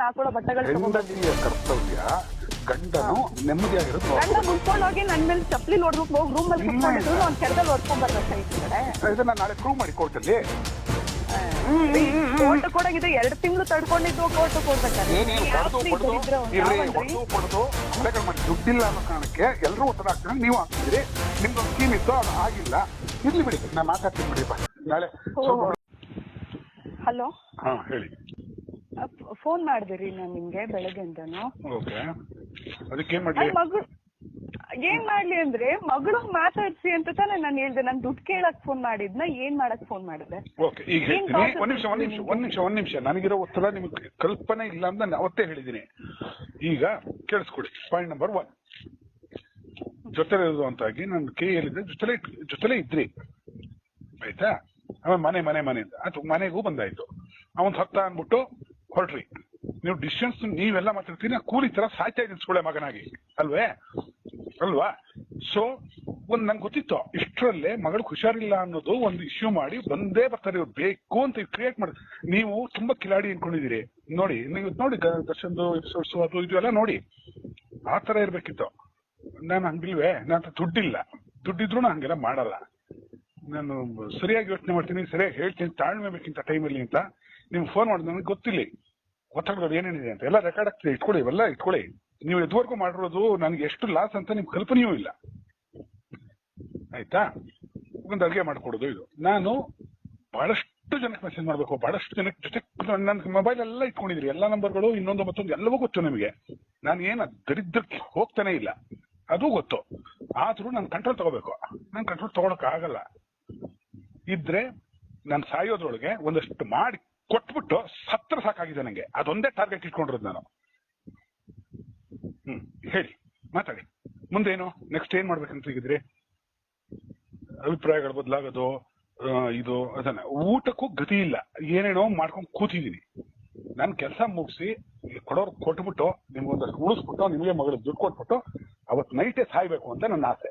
ನಾನು ಹಾಕೊಳ್ಳೋ ಬಟ್ಟೆಗಳು ಹೆಂಡತಿಯ ಕರ್ತವ್ಯ ಗಂಡನು ನೆಮ್ಮದಿಯಾಗಿರೋದು ಗಂಡ ಮುಟ್ಕೊಂಡು ಹೋಗಿ ನನ್ ಮೇಲೆ ಚಪ್ಪಲಿ ನೋಡ್ಬೇಕು ಹೋಗಿ ರೂಮ್ ಅಲ್ಲಿ ಕುತ್ಕೊಂಡಿದ್ರು ಅವ್ನ್ ಕೆಳದಲ್ಲಿ ಹೊಡ್ಕೊಂಡ್ ಬರ್ಬೇಕಾ ಈ ಕಡೆ ಇದನ್ನ ನಾಳೆ ಪ್ರೂವ್ ಮಾಡಿ ಕೋರ್ಟಲ್ಲಿ ಕೋರ್ಟ್ ಕೊಡಗಿದ್ರೆ ಎರಡು ತಿಂಗಳು ತಡ್ಕೊಂಡಿದ್ದು ಕೋರ್ಟ್ ಕೊಡ್ಬೇಕಾದ್ರೆ. ಏನೇನು ಇರ್ರಿ ಬಡ್ದು ಕೊಲೆಗಳು ಮಾಡಿ. ದುಡ್ಡಿಲ್ಲ ಅನ್ನೋ ಕಾರಣಕ್ಕೆ ಎಲ್ಲರೂ ಒತ್ತಡ ಹಾಕ್ತಾರೆ ನೀವು ಹಾಕ್ತಿದ್ರಿ. ನಿಮ್ದೊಂದು ಸ್ಕೀಮ್ ಇತ್ತು ಅದು ಆಗಿಲ್ಲ. ಇರ್ಲಿ ಬಿಡಿ ನಾನು ಮಾತಾಡ್ತೀನಿ ಬಿಡಿಪ್ಪ ನಾಳೆ ಹಲೋ? ಹಾ ಹೇಳಿ. ಫೋನ್ ರೀ ನಾನು ನಿಮ್ಗೆ ಬೆಳಗ್ಗೆಯಿಂದನು ಓಕೆ. ಅದಕ್ಕೆ ಏನ್ ಮಾಡ್ಲಿ? ನನ್ ಮಗಳು ಏನ್ ಮಾಡ್ಲಿ ಅಂದ್ರೆ ಮಗಳು ಮಾತಾಡ್ಸಿ ಅಂತ ತಾನೇ ನಾನು ಹೇಳ್ದೆ ನಾನು ದುಡ್ಡು ಕೇಳಕ್ ಫೋನ್ ಮಾಡಿದ್ನ ಏನ್ ಮಾಡಕ್ ಫೋನ್ ಮಾಡಿದೆ? ಓಕೆ ಈಗ ಏನ್ ಹೇಳ್ತೀನಿ. process ಒಂದ್ ನಿಮಿಷ ಒಂದ್ ನಿಮಿಷ ಒಂದ್ ನಿಮಿಷ ಒಂದ್ ನಿಮಿಷ. ನನಗಿರೋ ಒತ್ತಡ ನಿಮ್ಗೆ ಕಲ್ಪನೆ ಇಲ್ಲ ಅಂತ ನಾನು ಅವತ್ತೇ ಹೇಳಿದ್ದೀನಿ. ಈಗ ಕೇಳಿಸ್ಕೊಡಿ. ಪಾಯಿಂಟ್ ನಂಬರ್ ಒನ್ ಜೊತೆಲೆ ಇರುವಂತಾಗಿ ನಾನು ಕೈ ಹೇಳಿದ್ರೆ ಜೊತೆಲೆ ಜೊತೆಲೆ ಇದ್ರಿ. ಆಯ್ತಾ? ಆಮೇಲೆ ಮನೆ ಮನೆ ಮನೆ ಅಂತ. ಅದು ಮನೆಗೂ ಬಂದಾಯ್ತು. ಅವನ್ ಸತ್ತ ಅಂದ್ಬಿಟ್ಟು ಹೊರಟ್ರಿ ನೀವು ಡಿಸ್ಟೆನ್ಸ್ ನೀವೆಲ್ಲ ಮಾತಾಡ್ತೀರಿ ಕೂಲಿ ತರ ಸಾಯ್ತಾ ಇದ್ದೀನಿ ಸ್ಕೂಳೆ ಮಗನಾಗಿ. ಅಲ್ವೇ? ಅಲ್ವಾ? ಸೊ ಒಂದ್ ನಂಗೆ ಗೊತ್ತಿತ್ತು, ಇಷ್ಟರಲ್ಲೇ ಮಗಳು ಹುಷಾರಿಲ್ಲ ಅನ್ನೋದು ಒಂದು ಇಶ್ಯೂ ಮಾಡಿ ಬಂದೇ ಬರ್ತಾರೆ, ಇವ್ರು ಬೇಕು ಅಂತ ಕ್ರಿಯೇಟ್ ಮಾಡಿ, ನೀವು ತುಂಬಾ ಕಿಲಾಡಿ ಅನ್ಕೊಂಡಿದ್ದೀರಿ. ನೋಡಿ, ನೀವು ನೋಡಿ ದರ್ಶನ್ದು, ಎಪಿಸೋಡ್ಸ್, ಅದು ಇದು ಎಲ್ಲ ನೋಡಿ. ಆ ತರ ಇರ್ಬೇಕಿತ್ತು. ನಾನು ಹಂಗಿಲ್ವೇ? ನಾನು ದುಡ್ಡಿಲ್ಲ. ದುಡ್ಡಿದ್ರು ನಾನು ಹಂಗೆಲ್ಲ ಮಾಡಲ್ಲ. ನಾನು ಸರಿಯಾಗಿ ಯೋಚನೆ ಮಾಡ್ತೀನಿ, ಸರಿಯಾಗಿ ಹೇಳ್ತೀನಿ, ತಾಳ್ಮೆ ಬೇಕಿಂತ ಟೈಮಲ್ಲಿ ಅಂತ. ನಿಮ್ಗೆ ಫೋನ್ ಮಾಡೋದು ನನಗೆ ಗೊತ್ತಿಲ್ಲ. ಒತ್ತಡಗಳು ಏನೇನಿದೆ ಅಂತ. ಎಲ್ಲ ರೆಕಾರ್ಡ್ ಆಗ್ತದೆ ಇಟ್ಕೊಳ್ಳಿ, ಇವೆಲ್ಲ ಇಟ್ಕೊಳ್ಳಿ. ನೀವು ಇದುವರೆಗೂ ಮಾಡಿರೋದು ನನಗೆ ಎಷ್ಟು ಲಾಸ್ ಅಂತ ನಿಮ್ಗೆ ಕಲ್ಪನೆಯೂ ಇಲ್ಲ. ಆಯ್ತಾ? ಒಂದು ಅಡುಗೆ ಮಾಡ್ಕೊಡೋದು ಇದು. ನಾನು ಬಹಳಷ್ಟು ಜನಕ್ಕೆ ಮೆಸೇಜ್ ಮಾಡಬೇಕು, ಬಹಳಷ್ಟು ಜನಕ್ಕೆ ಜೊತೆ ನನ್ನ ಮೊಬೈಲ್ ಎಲ್ಲ ಇಟ್ಕೊಂಡಿದ್ರಿ. ಎಲ್ಲ ನಂಬರ್ಗಳು ಇನ್ನೊಂದು ಮತ್ತೊಂದು ಎಲ್ಲವೂ ಗೊತ್ತು ನಿಮಗೆ. ನಾನು ಏನು ದರಿದ್ರಕ್ಕೆ ಹೋಗ್ತಾನೆ ಇಲ್ಲ. ಅದು ಗೊತ್ತು. ಆದ್ರೂ ನಾನು ಕಂಟ್ರೋಲ್ ತಗೋಬೇಕು. ನಾನು ಕಂಟ್ರೋಲ್ ತಗೊಳಕ್ ಆಗಲ್ಲ. ಇದ್ರೆ ನಾನು ಸಾಯೋದ್ರೊಳಗೆ ಒಂದಷ್ಟು ಮಾಡಿ ಕೊಟ್ಬಿಟ್ಟು ಸತ್ರ ಸಾಕಾಗಿದೆ ನನಗೆ ಅದೊಂದೇ ಟಾರ್ಗೆಟ್ ಇಟ್ಕೊಂಡಿರೋದು ನಾನು. ಹ್ಮ್, ಹೇಳಿ, ಮಾತಾಡಿ. ಮುಂದೇನು? ನೆಕ್ಸ್ಟ್ ಏನ್ ಮಾಡ್ಬೇಕಂತ ಸಿಗಿದ್ರಿ ಅಭಿಪ್ರಾಯಗಳು ಬದಲಾಗೋದು ಇದು, ಅದನ್ನ. ಊಟಕ್ಕೂ ಗತಿ ಇಲ್ಲ. ಏನೇನೋ ಮಾಡ್ಕೊಂಡು ಕೂತಿದೀನಿ ನಾನು ಕೆಲಸ ಮುಗಿಸಿ, ಕೊಡೋರು ಕೊಟ್ಬಿಟ್ಟು ನಿಮ್ಗೊಂದಷ್ಟು ಉಳಿಸ್ಬಿಟ್ಟು, ನಿಮಗೆ ಮಗಳ ದುಡ್ಡು ಕೊಟ್ಬಿಟ್ಟು, ಅವತ್ ನೈಟೇ ಸಾಯ್ಬೇಕು ಅಂತ ನನ್ನ ಆಸೆ.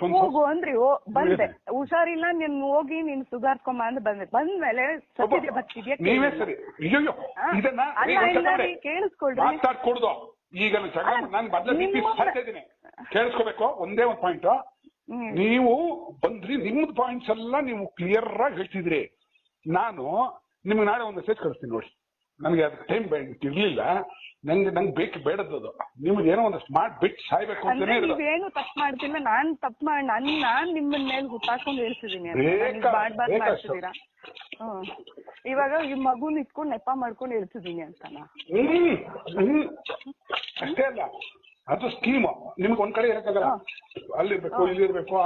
ಹೋಗು ಅಂದ್ರಿ ಬಂದೆ. ಹುಷಾರಿಲ್ಲ ನೀನ್ ಹೋಗಿ ನೀನ್ ಸುಧಾರ್ಸ್ಕೊಂಬ ಅಂತ ಬಂದೆ. ಬಂದ್ಮೇಲೆ ಸತ್ಯದ ಬರ್ತಿದ್ಯಾ ನೀವೇ ಸರಿ. ಅಯ್ಯೋ. ಇದನ್ನ ಕೇಳಿಸ್ಕೊಳ್ರಿ. ಮಾತಾಡ್ಕೊಡ್ದು. ಈಗ ನಾನು ಬದಲ ಇದ್ದೀನಿ. ಕೇಳಿಸ್ಕೋಬೇಕು? ಒಂದೇ ಒಂದು ಪಾಯಿಂಟ್ ನೀವು ಬಂದ್ರಿ ನಿಮ್ದು ಪಾಯಿಂಟ್ಸ್ ಎಲ್ಲ ನೀವು ಕ್ಲಿಯರ್ ಆಗಿ ಹೇಳ್ತಿದ್ರಿ. ನಾನು ನಿಮ್ಗೆ ನಾಳೆ ಒಂದು ಮೆಸೇಜ್ ಕಳಿಸ್ತೀನಿ ನೋಡಿ. ನನಗೆ ಅದಕ್ಕೆ ಟೈಮ್ ಇರ್ಲಿಲ್ಲ. ನಂಗೆ ನಂಗೆ ಬೇಕು ಬೇಡದ್ದು ನಿಮ್ಗೆ ಏನೋ ಒಂದಷ್ಟು ಬಿಟ್ ಸಾಯ್ಬೇಕು ಅಂದ್ರೆ ನೀವೇನು ತಪ್ಪು ಮಾಡ್ತಿಲ್ಲ ನಾನ್ ತಪ್ಪು ಮಾಡಿ ನನ್ ನಾನ್ ನಿಮ್ಮ ಮೇಲೆ ಹುಟ್ಟಾಕೊಂಡು ಅಂತ. ಮಾಡ್ತಿದ್ದೀರಾ? ಹ್ಮ್. ಇವಾಗ ಈ ಮಗುನ್ ಇಟ್ಕೊಂಡು ನೆಪ ಮಾಡ್ಕೊಂಡು ಇರ್ತಿದೀನಿ ಅಂತನಾ? ಹ್ಮ್. ಅಷ್ಟೇ ಅಲ್ಲ. ಅದು ಸ್ಕೀಮ್ ನಿಮ್ಗೆ ಒಂದ್ ಕಡೆ ಇರಕ್ಕಾಗಲ್ಲ. ಅಲ್ಲಿ ಇರ್ಬೇಕು ಇಲ್ಲಿ ಇರ್ಬೇಕು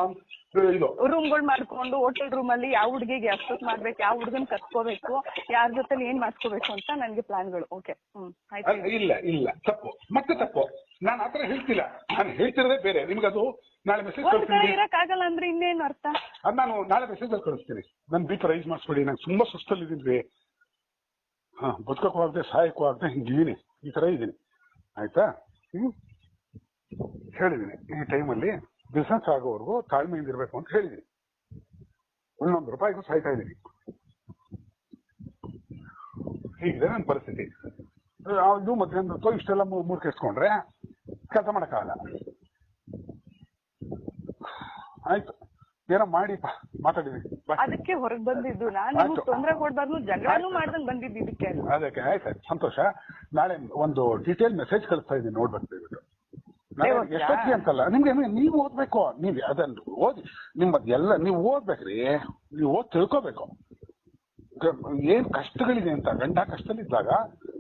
ಇದು ರೂಮ್ಗಳು ಮಾಡ್ಕೊಂಡು ಹೋಟೆಲ್ ರೂಮ್ ಅಲ್ಲಿ ಯಾವ ಹುಡುಗಿಗೆ ಎಷ್ಟೊತ್ತು ಮಾಡ್ಬೇಕು ಯಾವ ಹುಡುಗನ್ ಕರ್ಕೋಬೇಕು ಯಾರ ಜೊತೆ ಏನ್ ಮಾಡ್ಕೋಬೇಕು ಅಂತ ನನ್ಗೆ ಪ್ಲಾನ್ಗಳು. ಓಕೆ ಹ್ಮ್ ಇಲ್ಲ ಇಲ್ಲ. ತಪ್ಪು. ಮತ್ತೆ ತಪ್ಪು. ನಾನು ಆತರ ಹೇಳ್ತಿಲ್ಲ. ನಾನು ಹೇಳ್ತಿರೋದೇ ಬೇರೆ. ನಿಮ್ಗೆ ಅದು ನಾಳೆ ಮೆಸೇಜ್ ಒಂದ್ ಕಡೆ ಕಳಿಸ್ತೀನಿ. ಇರಕ್ ಆಗಲ್ಲ ಅಂದ್ರೆ ಇನ್ನೇನು ಅರ್ಥ? ಅದ್ ನಾನು ನಾಳೆ ಮೆಸೇಜ್ ಅಲ್ಲಿ ಕಳಿಸ್ತೀನಿ. ನನ್ ಬಿ ಪಿ ರೈಸ್ ಮಾಡಿಸ್ಬೇಡಿ. ನಂಗೆ ತುಂಬಾ ಸುಸ್ತಲ್ಲಿ ಇದೀನಿ ಹಾ ಬದುಕಕ್ಕೂ ಆಗದೆ ಸಹಾಯಕ್ಕೂ ಆಗದೆ ಹಿಂಗಿದೀನಿ ಈ ತರ ಇದ್ದೀನಿ. ಆಯ್ತಾ? ಹ್ಮ್? ಹೇಳಿದ್ದೀನಿ ಈ ಟೈಮಲ್ಲಿ ಬಿಸ್ನೆಸ್ ಆಗೋವರೆಗೂ ತಾಳ್ಮೆಯಿಂದ ಇರಬೇಕು ಅಂತ ಹೇಳಿದ್ದೀನಿ ಒಂದೊಂದು ರೂಪಾಯಿಗೂ ಸಾಯ್ತಾ ಇದ್ದೀನಿ ಹೀಗಿದೆ ನನ್ನ ಪರಿಸ್ಥಿತಿ. ಇದು ಮಧ್ಯಾಹ್ನ ಹೊತ್ತು ಇಷ್ಟೆಲ್ಲ ಮೂರ್ ಕೆಸ್ಕೊಂಡ್ರೆ ಕೆಲಸ ಮಾಡಕ್ಕಾಗಲ್ಲ. ಆಯ್ತು. ಏನೋ ಮಾಡಿ ಮಾತಾಡಿದ್ವಿ. ಅದಕ್ಕೆ ಹೊರಗೆ ಬಂದಿದ್ದು. ನಾನು ತೊಂದರೆ ಕೊಡಬಾರ್ದು ಜಗಳನು ಮಾಡ್ದಂಗ್ ಬಂದಿದ್ದು ಇದಕ್ಕೆ ಅದಕ್ಕೆ ಆಯ್ತು ಸಂತೋಷ. ನಾಳೆ ಒಂದು ಡೀಟೇಲ್ ಮೆಸೇಜ್ ಕಳಿಸ್ತಾ ಇದ್ದೀನಿ ನೋಡ್ಬೇಕು ದಯವಿಟ್ಟು ಎಷ್ಟೊತ್ತಿಗೆ ಅಂತಲ್ಲ? ನಿಮ್ಗೆ ಏನು- ನೀವು ಓದ್ಬೇಕು. ನೀವು ಅದನ್ನು ಓದಿ. ನಿಮ್ಮದ್ ಎಲ್ಲ ನೀವು ಓದ್ಬೇಕ್ರಿ. ನೀವು ಓದ್ ತಿಳ್ಕೊಬೇಕು. ಏನ್ ಕಷ್ಟಗಳಿದೆ ಅಂತ ಗಂಡ ಕಷ್ಟದಲ್ಲಿದ್ದಾಗ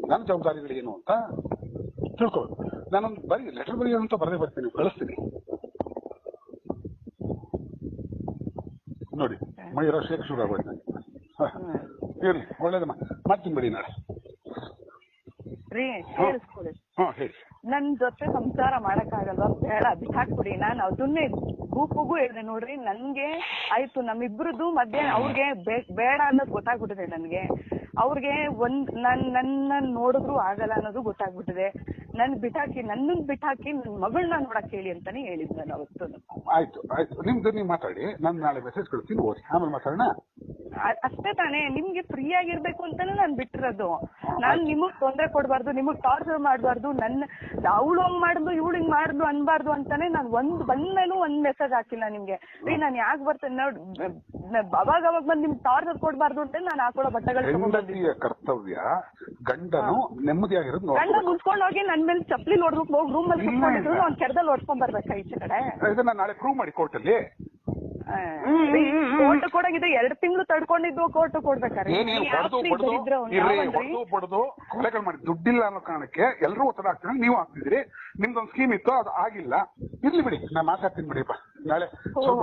ನನ್ನ ಜವಾಬ್ದಾರಿಗಳೇನು ಅಂತ ತಿಳ್ಕೊಬೇಕು. ನಾನೊಂದು ಬರೀ ಲೆಟರ್ ಬರೀ ಅಂತ ಬರದೇ ಬರ್ತೀನಿ ಕಳಿಸ್ತೀನಿ. ನೋಡಿ ಮೈರೋ ಶೇಖ್ ಶುರು ಆಗೋಯ್ತು ನನಗೆ ಇರ್ಲಿ ಒಳ್ಳೇದಮ್ಮ. ಮಾಡ್ತೀನಿ ಬಿಡಿ ನಾಳೆ. ಹಾ ಹೇಳಿ. ನನ್ ಜೊತೆ ಸಂಸಾರ ಮಾಡಕ್ಕಾಗಲ್ವಾ ಬೇಡ ಬಿಟ್ಟಾಕ್ಬಿಡಿ ನಾನು ಅದನ್ನೇ ಗೂಪುಗೂ ಹೇಳಿದೆ ನೋಡ್ರಿ. ನನ್ಗೆ ಆಯ್ತು ನಮ್ಮಿಬ್ರದ್ದು ಮಧ್ಯೆ ಅವ್ರಿಗೆ ಬೇಡ ಅನ್ನೋದು ಗೊತ್ತಾಗ್ಬಿಟ್ಟಿದೆ ನನ್ಗೆ. ಅವ್ರಿಗೆ ಒಂದ್, ನನ್ ನನ್ನ ನೋಡಿದ್ರು ಆಗಲ್ಲ ಅನ್ನೋದು ಗೊತ್ತಾಗ್ಬಿಟ್ಟಿದೆ. ನನ್ ಬಿಟ್ಟಾಕಿ ನನ್ನನ್ ಬಿಟ್ಟಾಕಿ ನನ್ ಮಗಳನ್ನ ನೋಡಕ್ ಹೇಳಿ ಅಂತಾನೆ ಹೇಳಿದ್ ನಾನು ಅವತ್ತು. ಆಯ್ತು ಆಯ್ತು. ನಿಮ್ದು ನೀವು ಮಾತಾಡಿ. ನಾನು ನಾಳೆ ಮೆಸೇಜ್ ಕಳಿಸ್ತೀನಿ ಓದಿ ಆಮೇಲೆ ಮಾತಾಡೋಣ? ಅಷ್ಟೇ ತಾನೇ ನಿಮ್ಗೆ ಫ್ರೀ ಆಗಿರ್ಬೇಕು ಅಂತಾನೆ ನಾನ್ ಬಿಟ್ಟಿರೋದು. ನಾನ್ ನಿಮಗ್ ತೊಂದ್ರೆ ಕೊಡ್ಬಾರ್ದು ನಿಮಗ್ ಟಾರ್ಚರ್ ಮಾಡ್ಬಾರ್ದು ನನ್ನ ಅವಳು ಹಂಗ್ ಮಾಡಿದ್ಲು ಇವಳು ಹಿಂಗ್ ಮಾಡಿದ್ಲು ಅನ್ಬಾರ್ದು ಅಂತಾನೆ ನಾನ್ ಒಂದ್ ಮೇಲೂ ಒಂದ್ ಮೆಸೇಜ್ ಹಾಕಿಲ್ಲ ನಿಮ್ಗೆ. ರೀ ನಾನ್ ಯಾಕೆ ಬರ್ತೇನೆ ನೋಡ್ ಅವಾಗ ಅವಾಗ ಬಂದ್ ನಿಮ್ಗೆ ಟಾರ್ಚರ್ ಕೊಡ್ಬಾರ್ದು ಅಂತ ನಾನ್ ಹಾಕೊಳ್ಳೋ ಬಟ್ಟೆಗಳು ಕರ್ತವ್ಯ ಗಂಡನು ನೆಮ್ಮದಿಯಾಗಿರೋದು ಗಂಡ ನೋಡ್ಬೇಕು ಹೋಗಿ ನನ್ ಮೇಲೆ ಚಪ್ಲಿ ಹೊಡ್ಬೇಕು ಹೋಗಿ ರೂಮ್ ಅಲ್ಲಿ. ಅವ್ನ್ ಕೆರದಲ್ಲಿ ಹೊಡ್ಕೊಂಡ್ ಬರ್ಬೇಕಾ ಈಚೆ ಕಡೆ? ಇದನ್ನ ನಾಳೆ ಪ್ರೂವ್ ಮಾಡಿ ಕೋರ್ಟಲ್ಲಿ ಕೋರ್ಟ್ ಕೊಡಂಗಿದ್ರೆ ಎರಡ್ ತಿಂಗಳು ತಡ್ಕೊಂಡಿದ್ದು ಕೋರ್ಟ್ ಕೊಡ್ಬೇಕಾರೆ ಏನೇನು ಬಡದು ಹೊಡೆದು ಇರ್ರಿ ಬಡ್ದು ಕೊಲೆಗಳು ಮಾಡಿ. ದುಡ್ಡಿಲ್ಲ ಅನ್ನೋ ಕಾರಣಕ್ಕೆ ಎಲ್ಲರೂ ಒತ್ತಡ ಹಾಕ್ತಾರೆ. ನೀವು ಹಾಕ್ತಿದ್ರಿ ನಿಮ್ದೊಂದು ಸ್ಕೀಮ್ ಇತ್ತು ಅದು ಆಗಿಲ್ಲ. ಇರ್ಲಿ ಬಿಡಿ. ನಾನು ಮಾತಾಡ್ತೀನಿ ಬಿಡಿಪ್ಪ ನಾಳೆ ಸ್ವಲ್ಪ